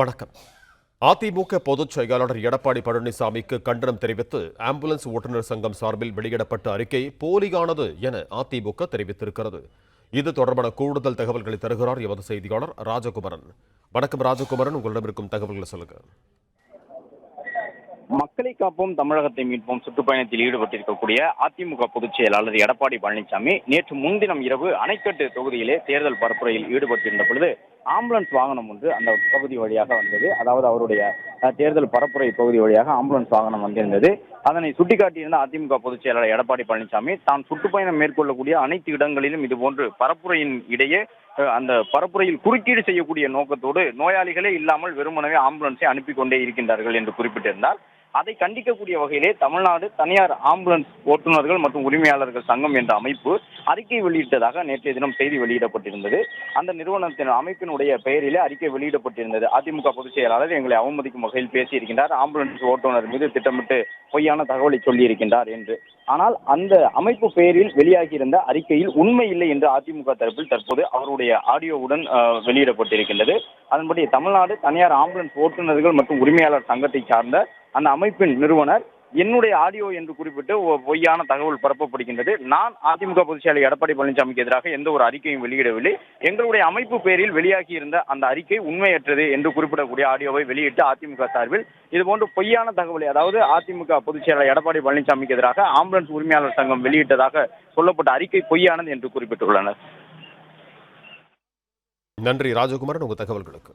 வணக்கம். அதிமுக பொதுச் செயலாளர் எடப்பாடி பழனிசாமிக்கு கண்டனம் தெரிவித்து ஆம்புலன்ஸ் ஓட்டுநர் சங்கம் சார்பில் வெளியிடப்பட்ட அறிக்கை போலியானது என அதிமுக தெரிவித்திருக்கிறது. இது தொடர்பான கூடுதல் தகவல்களை தருகிறார் எமது செய்தியாளர் ராஜகுமரன். வணக்கம் ராஜகுமரன் உங்களிடம் இருக்கும் தகவல்களை சொல்லுங்க. மக்களை காப்போம் தமிழகத்தை மீட்போம் சுற்றுப்பயணத்தில் ஈடுபட்டிருக்கக்கூடிய அதிமுக பொதுச் செயலாளர் எடப்பாடி பழனிசாமி நேற்று முன்தினம் இரவு அணைக்கட்டு தொகுதியிலே தேர்தல் பரப்புரையில் ஈடுபட்டிருந்த பொழுது ஆம்புலன்ஸ் வாகனம் ஒன்று அந்த பகுதி வழியாக வந்தது. அதாவது அவருடைய தேர்தல் பரப்புரை பகுதி வழியாக ஆம்புலன்ஸ் வாகனம் வந்திருந்தது. அதனை சுட்டிக்காட்டியிருந்த அதிமுக பொதுச் செயலாளர் எடப்பாடி பழனிசாமி தான் சுற்றுப்பயணம் மேற்கொள்ளக்கூடிய அனைத்து இடங்களிலும் இதுபோன்று பரப்புரையின் இடையே அந்த பரப்புரையில் குறுக்கீடு செய்யக்கூடிய நோக்கத்தோடு நோயாளிகளே இல்லாமல் வெறுமனவே ஆம்புலன்ஸை அனுப்பி கொண்டே இருக்கின்றார்கள் என்று குறிப்பிட்டிருந்தார். அதை கண்டிக்கக்கூடிய வகையிலே தமிழ்நாடு தனியார் ஆம்புலன்ஸ் ஓட்டுநர்கள் மற்றும் உரிமையாளர்கள் சங்கம் என்ற அமைப்பு அறிக்கை வெளியிட்டதாக நேற்றைய தினம் செய்தி வெளியிடப்பட்டிருந்தது. அந்த நிறுவனத்தின் அமைப்பினுடைய பெயரிலே அறிக்கை வெளியிடப்பட்டிருந்தது. அதிமுக பொதுச் செயலாளர் எங்களை அவமதிக்கும் வகையில் பேசியிருக்கின்றார். ஆம்புலன்ஸ் ஓட்டுநர் மீது திட்டமிட்டு பொய்யான தகவலை சொல்லியிருக்கின்றார் என்று. ஆனால் அந்த அமைப்பு பெயரில் வெளியாகியிருந்த அறிக்கையில் உண்மை இல்லை என்று அதிமுக தரப்பில் தற்போது அவருடைய ஆடியோவுடன் வெளியிடப்பட்டிருக்கின்றது. அதன்படி தமிழ்நாடு தனியார் ஆம்புலன்ஸ் ஓட்டுநர்கள் மற்றும் உரிமையாளர் சங்கத்தை சார்ந்த அந்த அமைப்பின் நிறுவனர் என்னுடைய ஆடியோ என்று குறிப்பிட்டு பொய்யான தகவல் பரப்பப்படுகின்றது. நான் அதிமுக பொதுச் எடப்பாடி பழனிசாமிக்கு எதிராக எந்த ஒரு அறிக்கையும் வெளியிடவில்லை. எங்களுடைய அமைப்பு பேரில் வெளியாகி இருந்த அந்த அறிக்கை உண்மையற்றது என்று குறிப்பிடக்கூடிய ஆடியோவை வெளியிட்டு அதிமுக சார்பில் இதுபோன்று பொய்யான தகவலை அதாவது அதிமுக பொதுச் எடப்பாடி பழனிசாமிக்கு எதிராக ஆம்புலன்ஸ் உரிமையாளர் சங்கம் வெளியிட்டதாக சொல்லப்பட்ட அறிக்கை பொய்யானது என்று குறிப்பிட்டுள்ளனர். நன்றி. ராஜகுமாரன் உங்க தகவல்களுக்கு.